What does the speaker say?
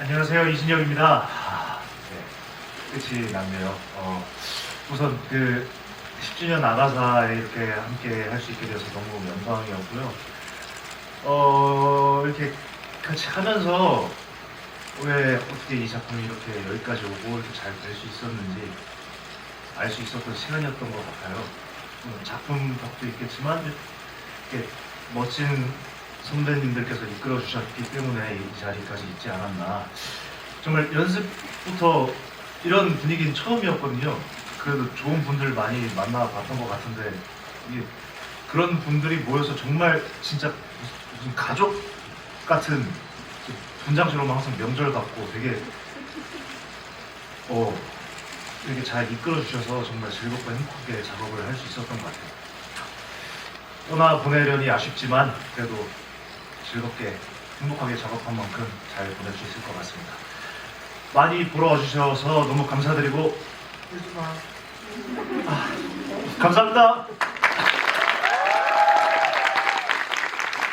안녕하세요 이진혁입니다. 아, 네, 끝이 났네요. 어, 우선 그 10주년 아가사에 이렇게 함께 할 수 있게 돼서 너무 영광이었고요. 어, 이렇게 같이 하면서 왜 어떻게 이 작품이 이렇게 여기까지 오고 이렇게 잘 될 수 있었는지 알 수 있었던 시간이었던 것 같아요. 음, 작품 덕도 있겠지만 이렇게 멋진 선배님들께서 이끌어 주셨기 때문에 이 자리까지 있지 않았나. 정말 연습부터 이런 분위기는 처음이었거든요. 그래도 좋은 분들 많이 만나봤던 것 같은데 이게 그런 분들이 모여서 정말 진짜 무슨 가족 같은 분장처럼 항상 명절 같고 되게 어 이렇게 잘 이끌어 주셔서 정말 즐겁고 행복하게 작업을 할 수 있었던 것 같아요. 떠나 보내려니 아쉽지만 그래도 즐겁게 행복하게 작업한 만큼 잘 보낼 수 있을 것 같습니다. 많이 보러 와주셔서 너무 감사드리고 아, 감사합니다.